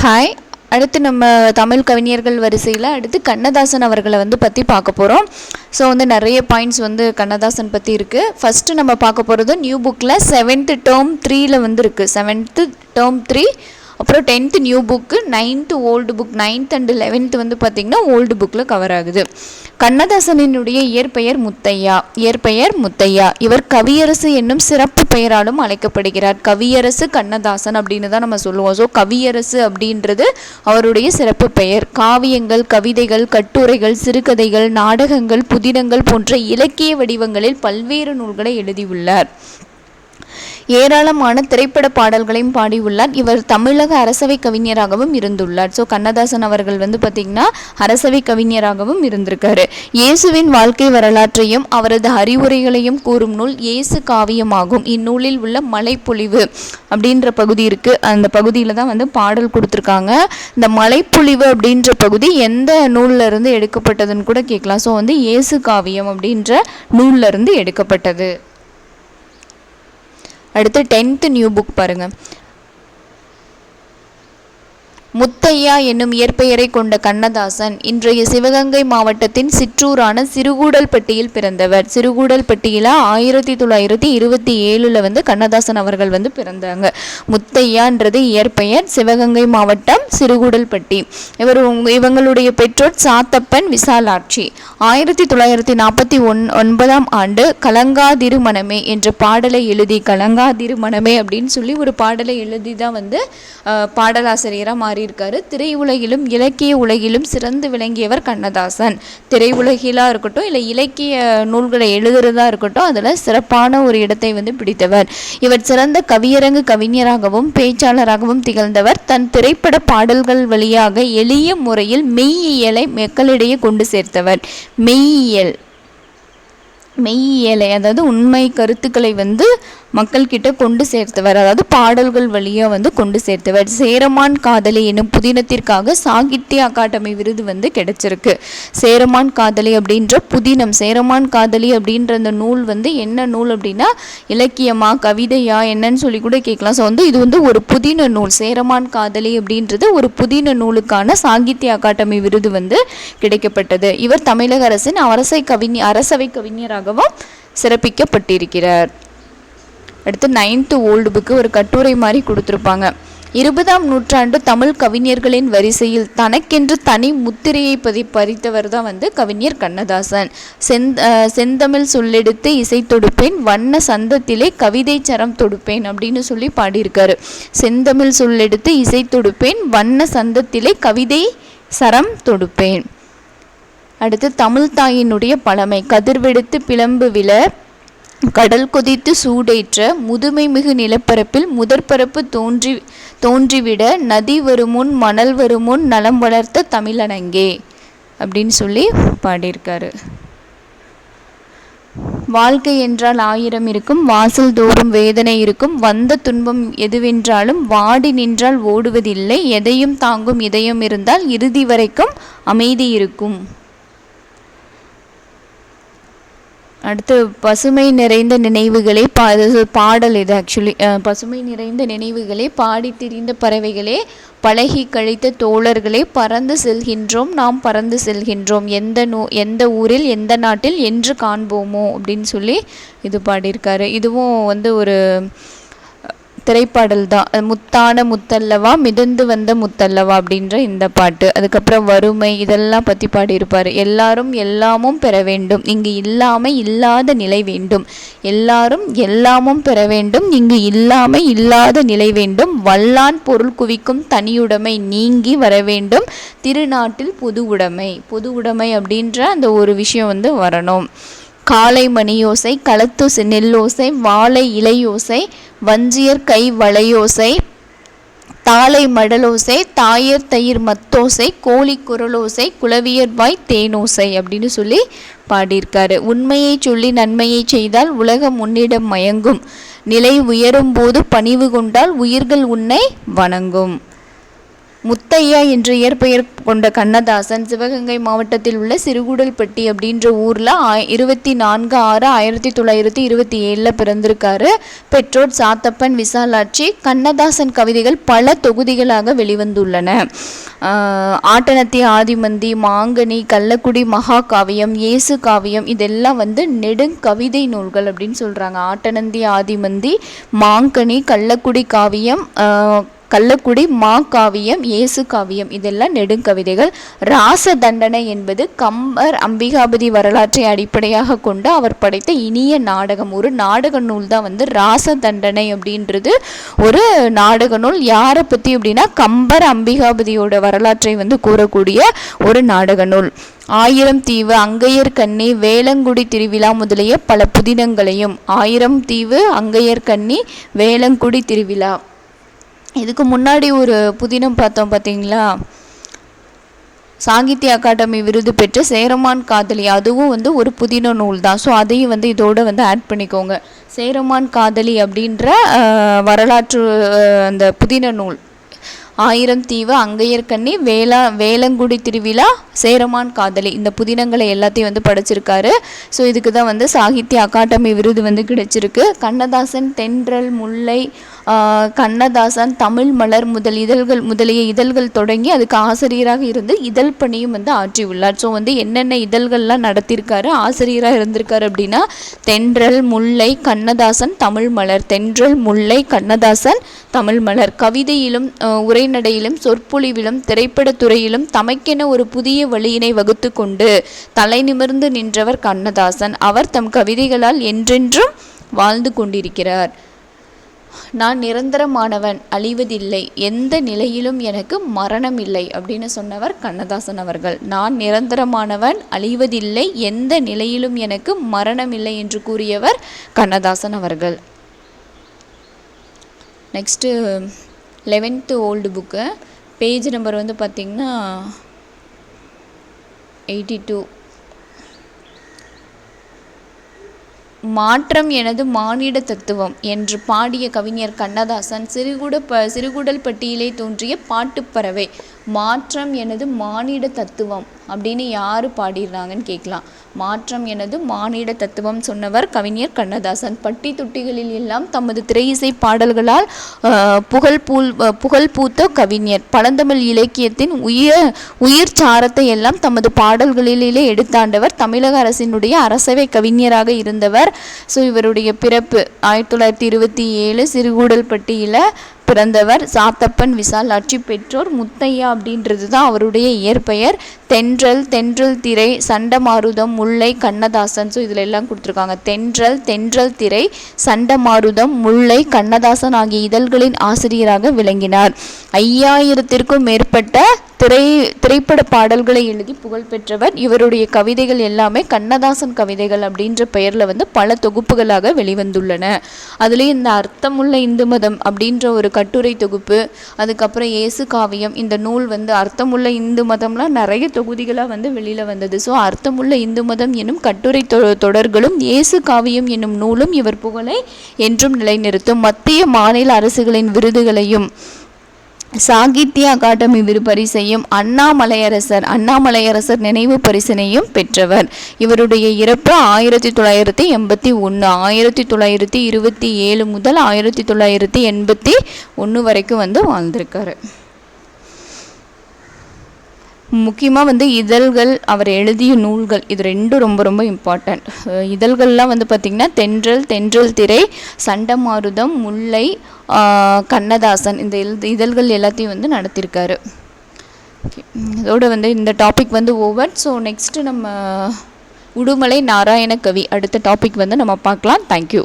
Hi அடுத்து நம்ம தமிழ் கவிஞர்கள் வரிசையில் அடுத்து கண்ணதாசன் அவர்களை வந்து பற்றி பார்க்க போகிறோம் ஸோ வந்து நிறைய பாயிண்ட்ஸ் வந்து கண்ணதாசன் பற்றி இருக்குது ஃபஸ்ட்டு நம்ம பார்க்க போகிறது நியூ புக்கில் செவன்த்து டேர்ம் த்ரீயில் வந்து இருக்குது செவன்த்து டேர்ம் த்ரீ அப்புறம் tenth new book ninth old book ninth and eleventh வந்து பார்த்திங்கன்னா ஓல்டு புக்கில் கவர் ஆகுது. கண்ணதாசனினுடைய இயற்பெயர் முத்தையா இயற்பெயர் முத்தையா. இவர் கவியரசு என்னும் சிறப்பு பெயராலும் அழைக்கப்படுகிறார். கவியரசு கண்ணதாசன் அப்படின்னு தான் நம்ம சொல்லுவோம். ஸோ கவியரசு அப்படின்றது அவருடைய சிறப்பு பெயர். காவியங்கள் கவிதைகள் கட்டுரைகள் சிறுகதைகள் நாடகங்கள் புதினங்கள் போன்ற இலக்கிய வடிவங்களில் பல்வேறு நூல்களை எழுதியுள்ளார். ஏராளமான திரைப்பட பாடல்களையும் பாடியுள்ளார். இவர் தமிழக அரசவை கவிஞராகவும் இருந்துள்ளார். ஸோ கண்ணதாசன் அவர்கள் வந்து பார்த்திங்கன்னா அரசவை கவிஞராகவும் இருந்திருக்காரு. இயேசுவின் வாழ்க்கை வரலாற்றையும் அவரது அறிவுரைகளையும் கூறும் நூல் இயேசு காவியமாகும். இந்நூலில் உள்ள மலைப்பொழிவு அப்படின்ற பகுதி இருக்குது அந்த பகுதியில் தான் வந்து பாடல் கொடுத்துருக்காங்க. இந்த மலைப்பொழிவு அப்படின்ற பகுதி எந்த நூலில் இருந்து எடுக்கப்பட்டதுன்னு கூட கேட்கலாம். ஸோ வந்து இயேசு காவியம் அப்படின்ற நூல்ல இருந்து எடுக்கப்பட்டது. அடுத்து டென்த்து நியூ புக் பாருங்கள் முத்தையா என்னும் இயற்பெயரை கொண்ட கண்ணதாசன் இன்றைய சிவகங்கை மாவட்டத்தின் சிற்றூரான சிறுகூடல்பட்டியில் பிறந்தவர். சிறுகூடல்பட்டியில் ஆயிரத்தி தொள்ளாயிரத்தி இருபத்தி ஏழில் வந்து கண்ணதாசன் அவர்கள் வந்து பிறந்தாங்க. முத்தையான்றது இயற்பெயர். சிவகங்கை மாவட்டம் சிறுகூடல்பட்டி. இவர் இவங்களுடைய பெற்றோர் சாத்தப்பன் விசாலாட்சி. ஆயிரத்தி தொள்ளாயிரத்தி நாற்பத்தி ஒன் ஒன்பதாம் ஆண்டு கலங்காதிரு மனமே என்ற பாடலை எழுதி கலங்காதிரு மனமே அப்படின்னு சொல்லி ஒரு பாடலை எழுதி தான் வந்து பாடலாசிரியராக மாறி பாடியிருக்காரு. திரையுலகிலும் இலக்கிய உலகிலும் சிறந்து விளங்கியவர் கண்ணதாசன். திரையுலகிலாக இருக்கட்டும் இல்லை இலக்கிய நூல்களை எழுதுறதா இருக்கட்டும் அதில் சிறப்பான ஒரு இடத்தை வந்து பிடித்தவர். இவர் சிறந்த கவியரங்கு கவிஞராகவும் பேச்சாளராகவும் திகழ்ந்தவர். தன் திரைப்பட பாடல்கள் வழியாக எளிய முறையில் மெய்யியலை மக்களிடையே கொண்டு சேர்த்தவர். மெய்யியல். மெய்யியலை அதாவது உண்மை கருத்துக்களை வந்து மக்கள்கிட்ட கொண்டு சேர்த்தவர் அதாவது பாடல்கள் வழியாக வந்து கொண்டு சேர்த்தவர். சேரமான் காதலி என்னும் புதினத்திற்காக சாகித்ய அகாடமி விருது வந்து கிடைச்சிருக்கு. சேரமான் காதலி அப்படின்ற புதினம் சேரமான் காதலி அப்படின்ற அந்த நூல் வந்து என்ன நூல் அப்படின்னா இலக்கியமா கவிதையா என்னன்னு சொல்லி கூட கேட்கலாம். ஸோ வந்து இது வந்து ஒரு புதின நூல். சேரமான் காதலி அப்படின்றது ஒரு புதின நூலுக்கான சாகித்ய அகாடமி விருது வந்து கிடைக்கப்பட்டது. இவர் தமிழக அரசின் அரசை கவிஞர் அரசவை கவிஞராகவும் சிறப்பிக்கப்பட்டிருக்கிறார். அடுத்து நைன்த்து ஓல்டு புக்கு ஒரு கட்டுரை மாதிரி கொடுத்துருப்பாங்க. இருபதாம் நூற்றாண்டு தமிழ் கவிஞர்களின் வரிசையில் தனக்கென்று தனி முத்திரையை பதி பறித்தவர் தான் வந்து கவிஞர் கண்ணதாசன். செந்த செந்தமிழ் சொல்லெடுத்து இசை தொடுப்பேன் வண்ண சந்தத்திலே கவிதை சரம் தொடுப்பேன் அப்படின்னு சொல்லி பாடியிருக்காரு. செந்தமிழ் சொல்லெடுத்து இசை தொடுப்பேன் வண்ண சந்தத்திலே கவிதை சரம் தொடுப்பேன். அடுத்து தமிழ் தாயினுடைய பழமை கதிர்வெடுத்து பிளம்பு விழ கடல் கொதித்து சூடேற்ற முதுமை மிகு நிலப்பரப்பில் முதற்பரப்பு தோன்றி தோன்றிவிட நதி வருமுன் மணல் வருமுன் நலம் வளர்த்த தமிழனங்கே அப்படின்னு சொல்லி பாடியிருக்காரு. வாழ்க்கை என்றால் ஆயிரம் இருக்கும் வாசல் தோறும் வேதனை இருக்கும் வந்த துன்பம் எதுவென்றாலும் வாடி நின்றால் ஓடுவதில்லை எதையும் தாங்கும் இதயம் இருந்தால் இறுதி வரைக்கும் அமைதி இருக்கும். அடுத்து பசுமை நிறைந்த நினைவுகளே பா இது பாடல் இது ஆக்சுவலி பசுமை நிறைந்த நினைவுகளே பாடி திரிந்த பறவைகளே பழகி கழித்த தோழர்களே பறந்து செல்கின்றோம் நாம் பறந்து செல்கின்றோம். எந்த நூ எந்த ஊரில் எந்த நாட்டில் என்று காண்போமோ அப்படின்னு சொல்லி இது பாடியிருக்காரு. இதுவும் வந்து ஒரு திரைப்பாடல் தான். முத்தான முத்தல்லவா மிதந்து வந்த முத்தல்லவா அப்படின்ற இந்த பாட்டு. அதுக்கப்புறம் வறுமை இதெல்லாம் பற்றி பாடியிருப்பார். எல்லாரும் எல்லாமும் பெற வேண்டும். இங்கு இல்லாமல் இல்லாத நிலை வேண்டும். எல்லாரும் எல்லாமும் பெற வேண்டும். இங்கு இல்லாமல் இல்லாத நிலை வேண்டும். வல்லான் பொருள் குவிக்கும் தனியுடைமை நீங்கி வர வேண்டும். திருநாட்டில் பொது உடைமை. பொது உடைமை அப்படின்ற அந்த ஒரு விஷயம் வந்து வரணும். காலை மணியோசை களத்து நெல்லோசை வாழை இலையோசை வஞ்சியர் கை வளையோசை தாளை மடலோசை தாயர் தயிர் மத்தோசை கோழி குரலோசை குளவியர் வாய் தேனோசை அப்படின்னு சொல்லி பாடியிருக்காரு. உண்மையை சொல்லி நன்மையை செய்தால் உலகம் உன்னிடம் மயங்கும். நிலை உயரும் போது பணிவு கொண்டால் உயிர்கள் உன்னை வணங்கும். முத்தையா என்ற இயற்பெயர் கொண்ட கண்ணதாசன் சிவகங்கை மாவட்டத்தில் உள்ள சிறுகுடல்பட்டி அப்படின்ற ஊரில் இருபத்தி நான்கு ஆறு ஆயிரத்தி தொள்ளாயிரத்தி இருபத்தி ஏழில் பிறந்திருக்காரு. பெற்றோர் சாத்தப்பன் விசாலாட்சி கண்ணதாசன் கவிதைகள் பல தொகுதிகளாக வெளிவந்துள்ளன. ஆட்டனத்தி ஆதிமந்தி மாங்கனி கள்ளக்குடி மகாகாவியம் இயேசு காவியம் இதெல்லாம் வந்து நெடுங்கவிதை நூல்கள் அப்படின்னு சொல்கிறாங்க ஆட்டனந்தி ஆதிமந்தி மாங்கனி கள்ளக்குடி காவியம் கள்ளக்குடி மா காவியம் இயேசு காவியம். இதெல்லாம் நெடுங்கவிதைகள். ராச தண்டனை என்பது கம்பர் அம்பிகாபதி வரலாற்றை அடிப்படையாக கொண்டு அவர் படைத்த இனிய நாடகம். ஒரு நாடக நூல் தான் வந்து ராச தண்டனை அப்படின்றது. ஒரு நாடக நூல். யாரை பற்றி அப்படின்னா கம்பர் அம்பிகாபதியோட வரலாற்றை வந்து கூறக்கூடிய ஒரு நாடக நூல். ஆயிரம் தீவு அங்கையர் கண்ணி வேளங்குடி திருவிழா முதலிய பல புதினங்களையும். ஆயிரம் தீவு அங்கையர் கண்ணி வேளங்குடி திருவிழா. இதுக்கு முன்னாடி ஒரு புதினம் பார்த்தோம் பார்த்தீங்களா? சாகித்ய அகாடமி விருது பெற்ற சேரமான் காதலி அதுவும் வந்து ஒரு புதின நூல் தான். ஸோ அதையும் வந்து இதோடு வந்து ஆட் பண்ணிக்கோங்க. சேரமான் காதலி அப்படின்ற வரலாற்று அந்த புதின நூல். ஆயிரம் தீவு அங்கையர்கண்ணி வேளா வேளங்குடி திருவிழா சேரமான் காதலி. இந்த புதினங்களை எல்லாத்தையும் வந்து படிச்சிருக்காரு. ஸோ இதுக்கு தான் வந்து சாகித்ய அகாடமி விருது வந்து கிடைச்சிருக்கு. கண்ணதாசன் தென்றல் முல்லை கண்ணதாசன் தமிழ் மலர் முதல் இதழ்கள் முதலிய இதழ்கள் தொடங்கி அதுக்கு ஆசிரியராக இருந்து இதழ் பணியும் வந்து ஆற்றியுள்ளார். ஸோ வந்து என்னென்ன இதழ்கள்லாம் நடத்தியிருக்காரு ஆசிரியராக இருந்திருக்காரு அப்படின்னா தென்றல் முல்லை கண்ணதாசன் தமிழ் மலர். தென்றல் முல்லை கண்ணதாசன் தமிழ் மலர். கவிதையிலும் உரைநடையிலும் சொற்பொழிவிலும் திரைப்படத்துறையிலும் தமக்கென ஒரு புதிய வழியினை வகுத்து கொண்டு தலை நிமிர்ந்து நின்றவர் கண்ணதாசன். அவர் தம் கவிதைகளால் என்றென்றும் வாழ்ந்து கொண்டிருக்கிறார். நான் நிரந்தரமானவன் அழிவதில்லை. எந்த நிலையிலும் எனக்கு மரணம் இல்லை அப்படின்னு சொன்னவர் கண்ணதாசன் அவர்கள். நான் நிரந்தரமானவன் அழிவதில்லை. எந்த நிலையிலும் எனக்கு மரணம் இல்லை என்று கூறியவர் கண்ணதாசன் அவர்கள். Next eleventh old book page number வந்து பார்த்திங்கன்னா எயிட்டி டூ மாற்றம் எனது மானிட தத்துவம் என்று பாடிய கவிஞர் கண்ணதாசன் சிறுகுட ப சிறுகுடல் பட்டியலே தோன்றிய பாட்டுப்பறவை மாற்றம் எனது மானிட தத்துவம் அப்படின்னு யார் பாடிடுறாங்கன்னு கேட்கலாம். மாற்றம் எனது மானிட தத்துவம் சொன்னவர் கவிஞர் கண்ணதாசன். பட்டி தொட்டிகளில் எல்லாம் தமது திரையிசை பாடல்களால் புகழ் பூல் புகழ் பூத்த கவிஞர். பழந்தமிழ் இலக்கியத்தின் உயிர் உயிர் சாரத்தை எல்லாம் தமது பாடல்களிலே எடுத்தாண்டவர். தமிழக அரசினுடைய அரசவை கவிஞராக இருந்தவர். ஸோ இவருடைய பிறப்பு ஆயிரத்தி தொள்ளாயிரத்தி இருபத்தி ஏழு சிறுகூடல்பட்டியில் பிறந்தவர் சாத்தப்பன் விசாலாட்சி பெற்றோர் முத்தையா அப்படின்றது தான் அவருடைய இயற்பெயர். தென்றல் தென்றல் திரை சண்டமாருதம் முல்லை கண்ணதாசன். ஸோ இதில் எல்லாம் கொடுத்துருக்காங்க. தென்றல் தென்றல் திரை சண்டமாருதம் முல்லை கண்ணதாசன் ஆகிய இதழ்களின் ஆசிரியராக விளங்கினார். ஐயாயிரத்திற்கும் மேற்பட்ட திரை திரைப்பட பாடல்களை எழுதி புகழ்பெற்றவர் இவருடைய கவிதைகள் எல்லாமே கண்ணதாசன் கவிதைகள் அப்படின்ற பெயரில் வந்து பல தொகுப்புகளாக வெளிவந்துள்ளன. அதுலேயும் இந்த அர்த்தமுள்ள இந்து மதம் அப்படின்ற ஒரு கட்டுரை தொகுப்பு அதுக்கப்புறம் இயேசு காவியம் இந்த நூல் வந்து அர்த்தமுள்ள இந்து மதம்லாம் நிறைய தொகுதிகளாக வந்து வெளியில் வந்தது. ஸோ அர்த்தமுள்ள இந்து மதம் எனும் கட்டுரை தொடர்களும் இயேசு காவியம் என்னும் நூலும் இவர் புகழை என்றும் நிலைநிறுத்தும். மத்திய மாநில அரசுகளின் விருதுகளையும் சாகித்ய அகாடமி விரு பரிசையும் அண்ணாமலையரசர் அண்ணாமலையரசர் நினைவு பரிசினையும் பெற்றவர். இவருடைய இறப்பு ஆயிரத்தி தொள்ளாயிரத்தி எண்பத்தி ஒன்று ஆயிரத்தி தொள்ளாயிரத்தி இருபத்தி ஏழு முதல் ஆயிரத்தி தொள்ளாயிரத்தி எண்பத்தி ஒன்று வரைக்கும் வந்து வாழ்ந்திருக்காரு. முக்கியமாக வந்து இதழ்கள் அவர் எழுதிய நூல்கள் இது ரெண்டும் ரொம்ப ரொம்ப இம்பார்ட்டண்ட் இதழ்கள்லாம் வந்து பார்த்திங்கன்னா தென்றல் தென்றல் திரை சண்டமாருதம் முல்லை கண்ணதாசன் இந்த இதழ்கள் எல்லாத்தையும் வந்து நடத்தியிருக்காரு இதோடு வந்து இந்த டாபிக் வந்து ஓவர் ஸோ நெக்ஸ்ட்டு நம்ம உடுமலை நாராயண கவி அடுத்த டாபிக் வந்து நம்ம பார்க்கலாம். தேங்க்யூ